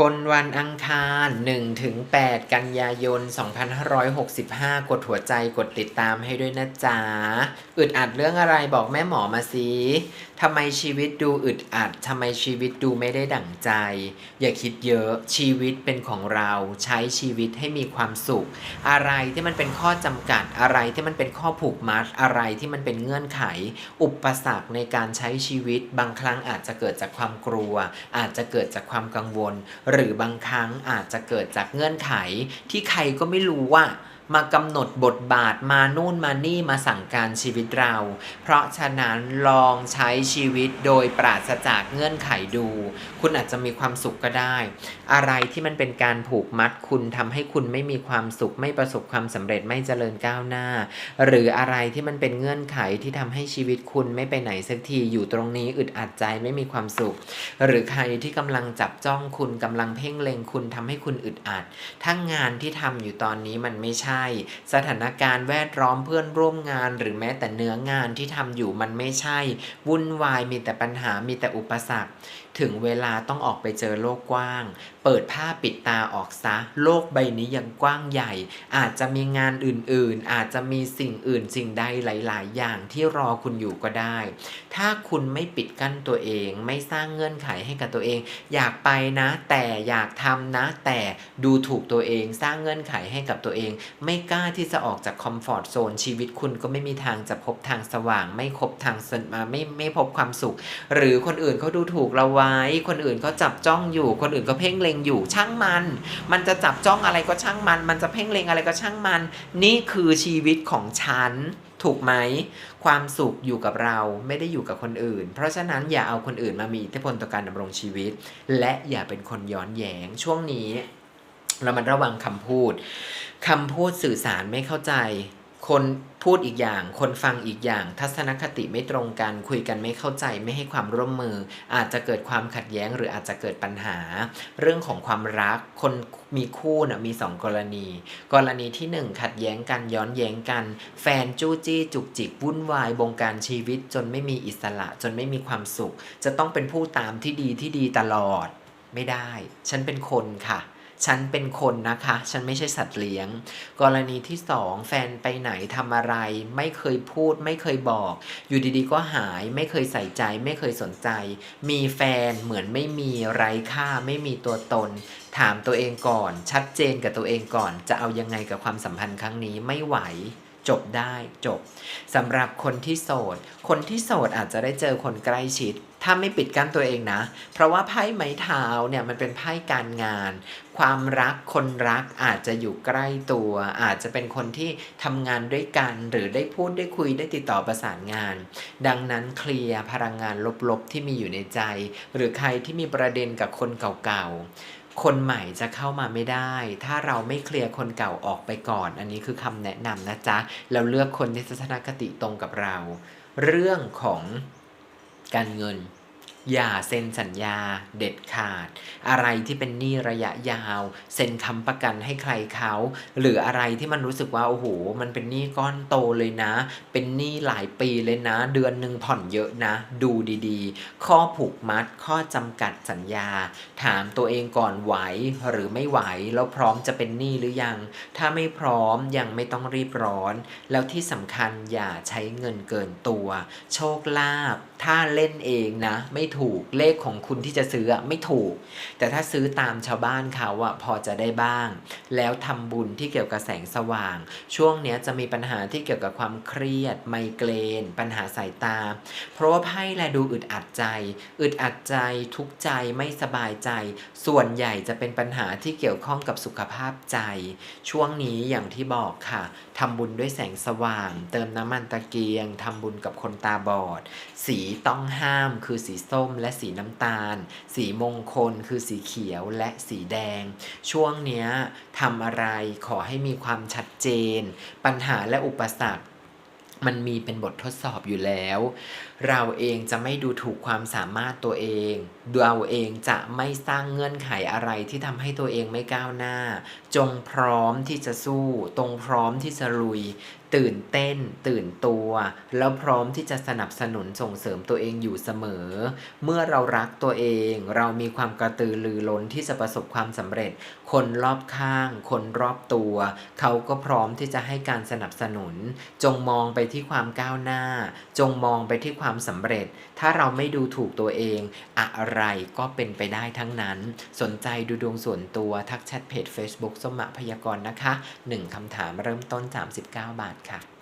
คนวันอังคาร1-8กันยายน 2565 กดหัวใจกดติดตามให้ด้วยนะจ๊ะ อึดอัดเรื่องอะไรบอกแม่หมอมาสิทำไมชีวิตดูอึดอัดทำไมชีวิตดูไม่ได้ดั่งใจ อย่าคิดเยอะชีวิตเป็นของเราใช้ชีวิตให้มีความสุข อะไรที่มันเป็นข้อจำกัด อะไรที่มันเป็นข้อผูกมัด อะไรที่มันเป็นเงื่อนไข อุปสรรคในการใช้ชีวิตบางครั้งอาจจะเกิดจากความกลัว อาจจะเกิดจากความกังวลหรือบางครั้งอาจจะเกิดจากเงื่อนไขที่ใครก็ไม่รู้ว่า มากำหนดบทบาทมานู่นมานี่มาสั่งการชีวิตเรา เพราะฉะนั้นลองใช้ชีวิตโดยปราศจากเงื่อนไขดู คุณอาจจะมีความสุขก็ได้ อะไรที่มันเป็นการผูกมัดคุณทำให้คุณไม่มีความสุขไม่ประสบความสำเร็จไม่เจริญก้าวหน้า หรืออะไรที่มันเป็นเงื่อนไขที่ทำให้ชีวิตคุณไม่ไปไหนสักทีอยู่ตรงนี้อึดอัดใจไม่มีความสุข หรือใครที่กำลังจับจ้องคุณกำลังเพ่งเล็งคุณทำให้คุณอึดอัดถ้างานที่ทำอยู่ตอนนี้มันไม่ใช่สถานการณ์แวดล้อมเพื่อนร่วมงานหรือแม้แต่เนื้องานที่ทำอยู่มันไม่ใช่ วุ่นวายมีแต่ปัญหามีแต่อุปสรรค ถึงเวลาต้องออกไปเจอโลกกว้าง เปิดผ้าปิดตาออกซะ โลกใบนี้ยังกว้างใหญ่ อาจจะมีงานอื่นๆ อาจจะมีสิ่งอื่นสิ่งใดหลาย ๆ อย่างที่รอคุณอยู่ก็ได้ ถ้าคุณไม่ปิดกั้นตัวเอง ไม่สร้างเงื่อนไขให้กับตัวเอง อยากไปนะ แต่อยากทำนะ แต่ดูถูกตัวเอง สร้างเงื่อนไขให้กับตัวเองไม่กล้าที่จะออกจากคอมฟอร์ทโซนชีวิตคุณก็ไม่มีทางจะพบทางสว่าง ไม่พบทางสนมาไม่ไม่พบความสุข หรือคนอื่นเขาดูถูกเราไว้ คนอื่นเขาจับจ้องอยู่ คนอื่นก็เพ่งเล็งอยู่ช่างมัน มันจะจับจ้องอะไรก็ช่างมัน มันจะเพ่งเล็งอะไรก็ช่างมัน นี่คือชีวิตของฉันถูกไหม ความสุขอยู่กับเราไม่ได้อยู่กับคนอื่น เพราะฉะนั้นอย่าเอาคนอื่นมามีอิทธิพลต่อการดำรงชีวิต และอย่าเป็นคนย้อนแย้งช่วงนี้ เรามันระวังคำพูดคำพูดสื่อสารไม่เข้าใจ คนพูดอีกอย่าง คนฟังอีกอย่าง ทัศนคติไม่ตรงกัน คุยกันไม่เข้าใจไม่ให้ความร่วมมือ อาจจะเกิดความขัดแย้งหรืออาจจะเกิดปัญหา เรื่องของความรัก คนมีคู่น่ะมีสองกรณี กรณีที่หนึ่งขัดแย้งกันย้อนแย้งกัน แฟนจู้จี้จุกจิกวุ่นวายบงการชีวิต จนไม่มีอิสระ จนไม่มีความสุข จะต้องเป็นผู้ตามที่ดีที่ดีตลอด ไม่ได้ ฉันเป็นคนค่ะ ฉันเป็นคนนะคะ ฉันไม่ใช่สัตว์เลี้ยง กรณีที่สองแฟนไปไหนทำอะไร ไม่เคยพูด ไม่เคยบอก อยู่ดีๆ ก็หาย ไม่เคยใส่ใจ ไม่เคยสนใจ มีแฟนเหมือนไม่มีไร้ค่า ไม่มีตัวตน ถามตัวเองก่อน ชัดเจนกับตัวเองก่อน จะเอายังไงกับความสัมพันธ์ครั้งนี้ไม่ไหวจบได้จบสำหรับคนที่โสด คนที่โสดอาจจะได้เจอคนใกล้ชิด ถ้าไม่ปิดกั้นตัวเองนะ เพราะว่าไพ่ไม้เท้าเนี่ยมันเป็นไพ่การงาน ความรักคนรักอาจจะอยู่ใกล้ตัว อาจจะเป็นคนที่ทำงานด้วยกัน หรือได้พูดได้คุยได้ติดต่อประสานงาน ดังนั้นเคลียร์พลังงานลบๆที่มีอยู่ในใจ หรือใครที่มีประเด็นกับคนเก่าๆคนใหม่จะเข้ามาไม่ได้ ถ้าเราไม่เคลียร์คนเก่าออกไปก่อน อันนี้คือคำแนะนำนะจ๊ะ เราเลือกคนที่ทัศนคติตรงกับเรา เรื่องของ การเงิน อย่าเซ็นสัญญาเด็ดขาด อะไรที่เป็นหนี้ระยะยาว เซ็นคำประกันให้ใครเขา หรืออะไรที่มันรู้สึกว่าโอ้โหมันเป็นหนี้ก้อนโตเลยนะ เป็นหนี้หลายปีเลยนะ เดือนหนึ่งผ่อนเยอะนะ ดูดีๆ ข้อผูกมัด ข้อจำกัดสัญญา ถามตัวเองก่อนไหวหรือไม่ไหวแล้วพร้อมจะเป็นหนี้หรือยัง ถ้าไม่พร้อมยังไม่ต้องรีบร้อน แล้วที่สำคัญอย่าใช้เงินเกินตัว โชคลาภถ้าเล่นเองนะ ไม่ถูกเลขของคุณที่จะซื้ออะไม่ถูก แต่ถ้าซื้อตามชาวบ้านเขาอะพอจะได้บ้าง แล้วทำบุญที่เกี่ยวกับแสงสว่าง ช่วงเนี้ยจะมีปัญหาที่เกี่ยวกับความเครียด ไมเกรน ปัญหาสายตา เพราะว่าไพ่แลดูอึดอัดใจ อึดอัดใจทุกใจไม่สบายใจ ส่วนใหญ่จะเป็นปัญหาที่เกี่ยวข้องกับสุขภาพใจ ช่วงนี้อย่างที่บอกค่ะทำบุญด้วยแสงสว่าง เติมน้ำมันตะเกียงทำบุญกับคนตาบอด สีต้องห้ามคือสีส้มและสีน้ำตาล สีมงคลคือสีเขียวและสีแดง ช่วงเนี้ยทำอะไรขอให้มีความชัดเจน ปัญหาและอุปสรรคมันมีเป็นบททดสอบอยู่แล้ว เราเองจะไม่ดูถูกความสามารถตัวเองเราเองจะไม่สร้างเงื่อนไขอะไรที่ทำให้ตัวเองไม่ก้าวหน้า จงพร้อมที่จะสู้ ตรงพร้อมที่จะลุย ตื่นเต้น ตื่นตัว แล้วพร้อมที่จะสนับสนุนส่งเสริมตัวเองอยู่เสมอ เมื่อเรารักตัวเอง เรามีความกระตือรือร้นที่จะประสบความสำเร็จ คนรอบข้าง คนรอบตัว เขาก็พร้อมที่จะให้การสนับสนุน จงมองไปที่ความก้าวหน้า จงมองไปที่ความสำเร็จ ถ้าเราไม่ดูถูกตัวเอง อะไรก็เป็นไปได้ทั้งนั้น สนใจดูดวงส่วนตัวทักแชทเพจ Facebook ส้มมะพยากรณ์นะคะ 1คำถามเริ่มต้น 39 บาทค่ะ